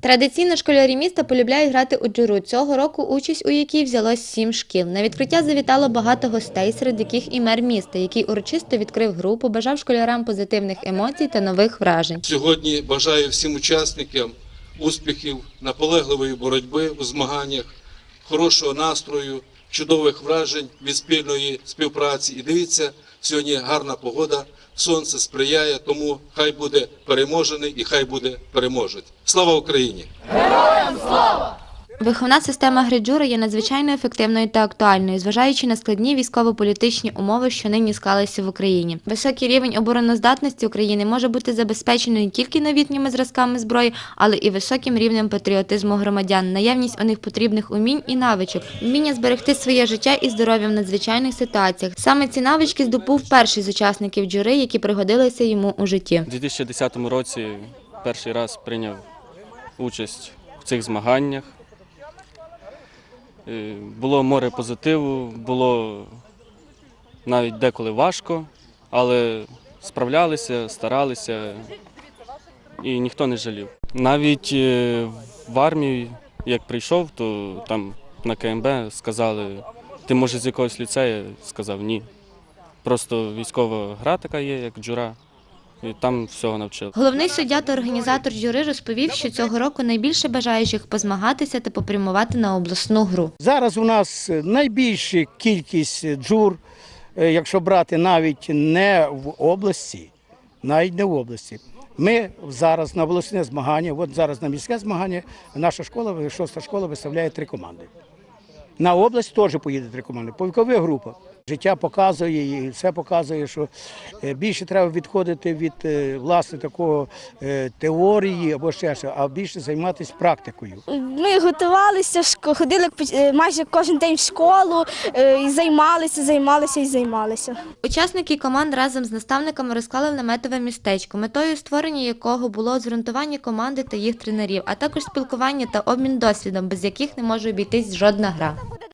Традиційно школярі міста полюбляють грати у джуру. Цього року участь у якій взяло сім шкіл. На відкриття завітало багато гостей, серед яких і мер міста, який урочисто відкрив гру, побажав школярам позитивних емоцій та нових вражень. Сьогодні бажаю всім учасникам успіхів, наполегливої боротьби у змаганнях, хорошого настрою, чудових вражень від спільної співпраці. І дивіться, сьогодні гарна погода, сонце сприяє, тому хай буде переможений і хай буде переможець. Слава Україні! Виховна система гри джури є надзвичайно ефективною та актуальною, зважаючи на складні військово-політичні умови, що нині склалися в Україні. Високий рівень обороноздатності України може бути забезпечений не тільки новітніми зразками зброї, але і високим рівнем патріотизму громадян, наявність у них потрібних умінь і навичок, вміння зберегти своє життя і здоров'я в надзвичайних ситуаціях. Саме ці навички здобув перший з учасників джури, які пригодилися йому у житті. У 2010 році перший раз прийняв участь в цих змаганнях. Е, Було море позитиву, було навіть деколи важко, але справлялися, старалися і ніхто не жалів. Навіть е, в армію, як прийшов, то там на КМБ сказали, ти може з якогось ліцею? Сказав ні. Просто військова гра така є, як джура, і там всього навчили. Головний суддя та організатор жюри розповів, що цього року найбільше бажаючих позмагатися та попрямувати на обласну гру. Зараз у нас найбільша кількість джур, е, якщо брати навіть не в області, навіть не в області. Ми зараз на обласне змагання, от зараз на міське змагання, наша школа, шоста школа виставляє три команди. На область теж поїде три команди. По вікових групах. Життя показує і все показує, що е, більше треба відходити від е, власне такого е, теорії або ще що, а більше займатися практикою. Ми готувалися, шко- ходили майже кожен день в школу і займалися, займалися і займалися. Учасники команд разом з наставниками розклали наметове містечко, метою створення якого було зґрунтування команди та їх тренерів, а також спілкування та обмін досвідом, без яких не може обійтись жодна гра.